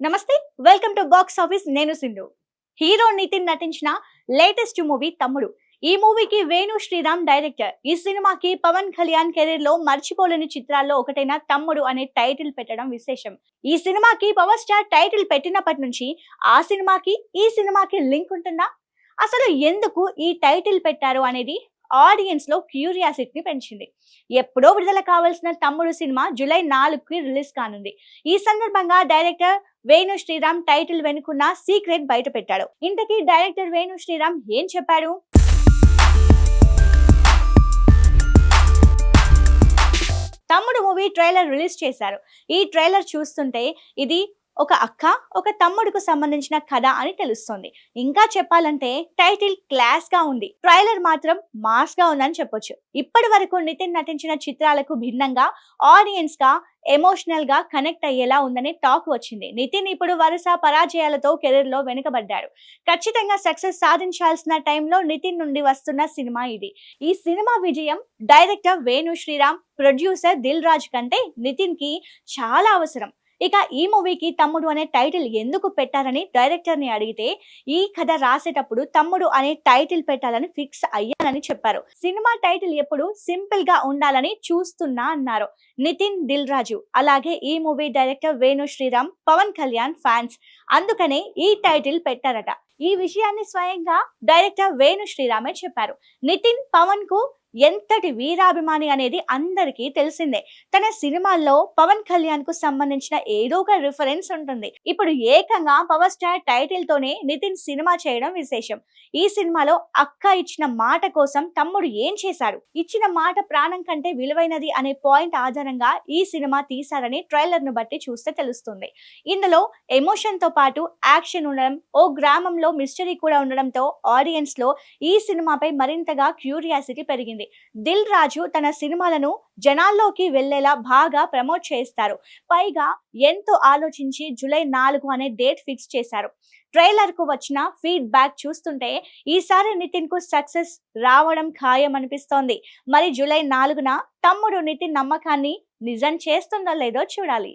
నమస్తే welcome to box office. నేను Sindhu. Hero Nitin నటించిన లేటెస్ట్ మూవీ తమ్ముడు. ఈ మూవీకి వేణు శ్రీరామ్ డైరెక్టర్. ఈ సినిమాకి పవన్ కళ్యాణ్ కెరీర్లో మర్చిపోలేని చిత్రాల్లో ఒకటైన తమ్ముడు అనే టైటిల్ పెట్టడం విశేషం. ఈ సినిమాకి పవర్ స్టార్ టైటిల్ పెట్టినప్పటి నుంచి ఆ సినిమాకి ఈ సినిమాకి లింక్ ఉంటుందా? అసలు ఎందుకు ఈ టైటిల్ పెట్టారు అనేది ఆడియన్స్లో క్యూరియాసిటీని పెంచింది. ఎప్పుడో విడుదల కావాల్సిన తమ్ముడు సినిమా జూలై నాలుగుకి రిలీజ్ కానుంది. ఈ సందర్భంగా డైరెక్టర్ వేణు శ్రీరామ్ టైటిల్ వెనుకున్న సీక్రెట్ బయట పెట్టాడు ఇంతకీ డైరెక్టర్ వేణు శ్రీరామ్ ఏం చెప్పాడు? తమ్ముడు మూవీ ట్రైలర్ రిలీజ్ చేశారు. ఈ ట్రైలర్ చూస్తుంటే ఇది ఒక అక్క ఒక తమ్ముడుకు సంబంధించిన కథ అని తెలుస్తుంది. ఇంకా చెప్పాలంటే టైటిల్ క్లాస్గా ఉంది. ట్రైలర్ మాత్రం మాస్గా ఉందని చెప్పొచ్చు. ఇప్పటి వరకు నితిన్ నటించిన చిత్రాలకు భిన్నంగా ఆడియన్స్గా ఎమోషనల్గా కనెక్ట్ అయ్యేలా ఉందని టాక్ వచ్చింది. నితిన్ ఇప్పుడు వరుస పరాజయాలతో కెరీర్లో వెనుకబడ్డాడు. ఖచ్చితంగా సక్సెస్ సాధించాల్సిన టైంలో నితిన్ నుండి వస్తున్న సినిమా ఇది. ఈ సినిమా విజయం డైరెక్టర్ వేణు శ్రీరామ్ ప్రొడ్యూసర్ దిల్ రాజ్ కంటే నితిన్కి చాలా అవసరం. ఇక ఈ మూవీకి తమ్ముడు అనే టైటిల్ ఎందుకు పెట్టారని డైరెక్టర్ని అడిగితే ఈ కథ రాసేటప్పుడు తమ్ముడు అనే టైటిల్ పెట్టాలని ఫిక్స్ అయ్యానని చెప్పారు. సినిమా టైటిల్ ఎప్పుడు సింపుల్గా ఉండాలని చూస్తున్నా అన్నారు నితిన్ దిల్ రాజు అలాగే ఈ movie director Venu Sriram Pawan Kalyan fans. అందుకనే ఈ టైటిల్ పెట్టారట. ఈ విషయాన్ని స్వయంగా డైరెక్టర్ వేణు శ్రీరామే చెప్పారు. నితిన్ పవన్కు ఎంతటి వీరాభిమాని అనేది అందరికీ తెలిసిందే. తన సినిమాల్లో పవన్ కళ్యాణ్కు సంబంధించిన ఏదో ఒక రిఫరెన్స్ ఉంటుంది. ఇప్పుడు ఏకంగా పవర్ స్టార్ టైటిల్ తోనే నితిన్ సినిమా చేయడం విశేషం. ఈ సినిమాలో అక్క ఇచ్చిన మాట కోసం తమ్ముడు ఏం చేశాడు? ఇచ్చిన మాట ప్రాణం కంటే విలువైనది అనే పాయింట్ ఆధారంగా ఈ సినిమా తీశారని ట్రైలర్ను బట్టి చూస్తే తెలుస్తుంది. ఇందులో ఎమోషన్తో పాటు యాక్షన్ ఉండడం ఓ గ్రామంలో మిస్టరీ కూడా ఉండడంతో ఆడియన్స్లో ఈ సినిమాపై మరింతగా క్యూరియాసిటీ పెరిగింది. దిల్ రాజు తన సినిమాలను జనాల్లోకి వెళ్ళేలా బాగా ప్రమోట్ చేస్తారు. పైగా ఎంతో ఆలోచించి జూలై నాలుగు అనే డేట్ ఫిక్స్ చేశారు. ట్రైలర్కు వచ్చిన ఫీడ్బ్యాక్ చూస్తుంటే ఈసారి నితిన్కు సక్సెస్ రావడం ఖాయం అనిపిస్తోంది మరి జూలై నాలుగున తమ్ముడు నితిన్ నమ్మకాన్ని నిజం చేస్తుందో లేదో చూడాలి.